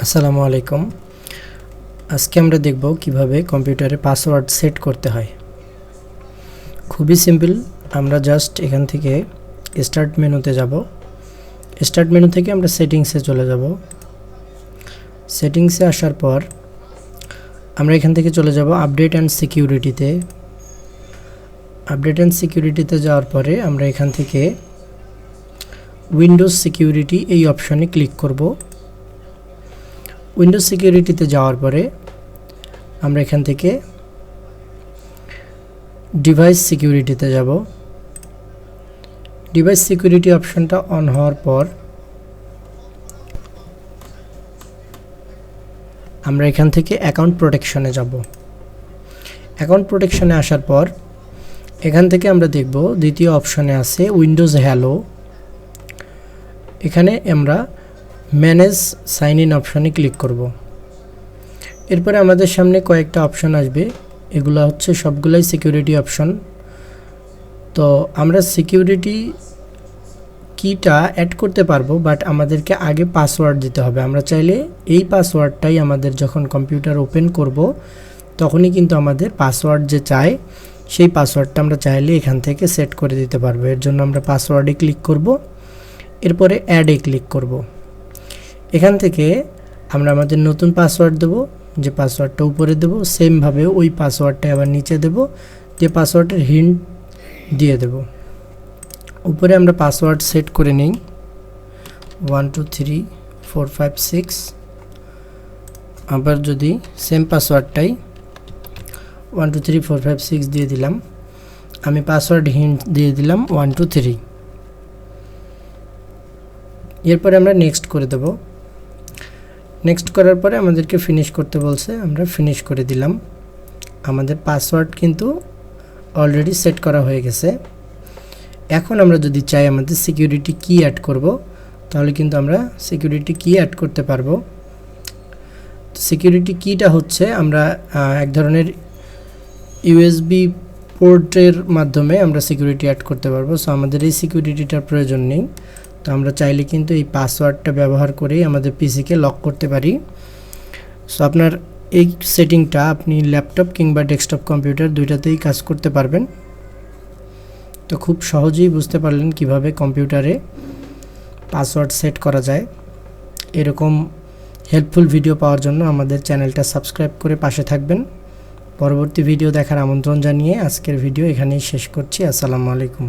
আসসালামু আলাইকুম। আজকে আমরা দেখব কীভাবে কম্পিউটারে পাসওয়ার্ড সেট করতে হয়। খুবই সিম্পল, আমরা জাস্ট এখান থেকে স্টার্ট মেনুতে যাব। স্টার্ট মেনু থেকে আমরা সেটিংসে চলে যাব। সেটিংসে আসার পর আমরা এখান থেকে চলে যাব আপডেট অ্যান্ড সিকিউরিটিতে। আপডেট অ্যান্ড সিকিউরিটিতে যাওয়ার পরে আমরা এখান থেকে উইন্ডোজ সিকিউরিটি এই অপশানে ক্লিক করব। উইন্ডোজ সিকিউরিটিতে যাওয়ার পরে আমরা এখান থেকে ডিভাইস সিকিউরিটিতে যাব। ডিভাইস সিকিউরিটি অপশনটা অন হওয়ার পর আমরা এখান থেকে অ্যাকাউন্ট প্রোটেকশনে যাব। অ্যাকাউন্ট প্রোটেকশনে আসার পর এখান থেকে আমরা দেখব, দ্বিতীয় অপশনে আছে উইন্ডোজ হ্যালো এখানে আমরা ম্যানেজ সাইন ইন অপশনে ক্লিক করব। এরপরে আমাদের সামনে কয়েকটা অপশন আসবে। এগুলো হচ্ছে সবগুলাই সিকিউরিটি অপশন তো আমরা সিকিউরিটি কিটা অ্যাড করতে পারব বাট আমাদেরকে আগে পাসওয়ার্ড দিতে হবে। আমরা চাইলে এই পাসওয়ার্ডটাই আমাদের যখন কম্পিউটার ওপেন করব, তখনই কিন্তু আমাদের পাসওয়ার্ড যে চায়, সেই পাসওয়ার্ডটা আমরা চাইলে এখান থেকে সেট করে দিতে পারব। এর জন্য আমরা পাসওয়ার্ডে ক্লিক করব। এরপরে অ্যাডে ক্লিক করব। এখান থেকে আমরা আমাদের নতুন পাসওয়ার্ড দেবো, যে পাসওয়ার্ডটা উপরে দেবো সেমভাবে ওই পাসওয়ার্ডটা আবার নিচে দেব, যে পাসওয়ার্ডের হিন্ট দিয়ে দেব। উপরে আমরা পাসওয়ার্ড সেট করে নিই। One two three four five six আবার যদি same পাসওয়ার্ডটাই one two three four five six দিয়ে দিলাম, আমি পাসওয়ার্ড হিন্ট দিয়ে দিলাম ওয়ান টু থ্রি এরপরে আমরা নেক্সট করে দেব। নেক্সট করার পরে আমাদেরকে ফিনিশ করতে বলছে, আমরা ফিনিশ করে দিলাম। আমাদের পাসওয়ার্ড কিন্তু অলরেডি সেট করা হয়ে গেছে। এখন আমরা যদি চাই আমাদের সিকিউরিটি কি অ্যাড করব, তাহলে কিন্তু আমরা সিকিউরিটি কি অ্যাড করতে পারব। সিকিউরিটি কিটা হচ্ছে আমরা এক ধরনের ইউএসবি পোর্টের মাধ্যমে আমরা সিকিউরিটি অ্যাড করতে পারব। সো আমাদের এই সিকিউরিটিটার প্রয়োজন নেই। তো আমরা চাইলে কিন্তু এই পাসওয়ার্ডটা ব্যবহার করেই আমাদের পিসিকে লক করতে পারি। সো আপনার এই সেটিংটা আপনি ল্যাপটপ কিংবা ডেস্কটপ কম্পিউটার দুইটাতেই কাজ করতে পারবেন। তো খুব সহজেই বুঝতে পারলেন কীভাবে কম্পিউটারে পাসওয়ার্ড সেট করা যায়। এরকম হেল্পফুল ভিডিও পাওয়ার জন্য আমাদের চ্যানেলটা সাবস্ক্রাইব করে পাশে থাকবেন। পরবর্তী ভিডিও দেখার আমন্ত্রণ জানিয়ে আজকের ভিডিও এখানেই শেষ করছি। আসসালামু আলাইকুম।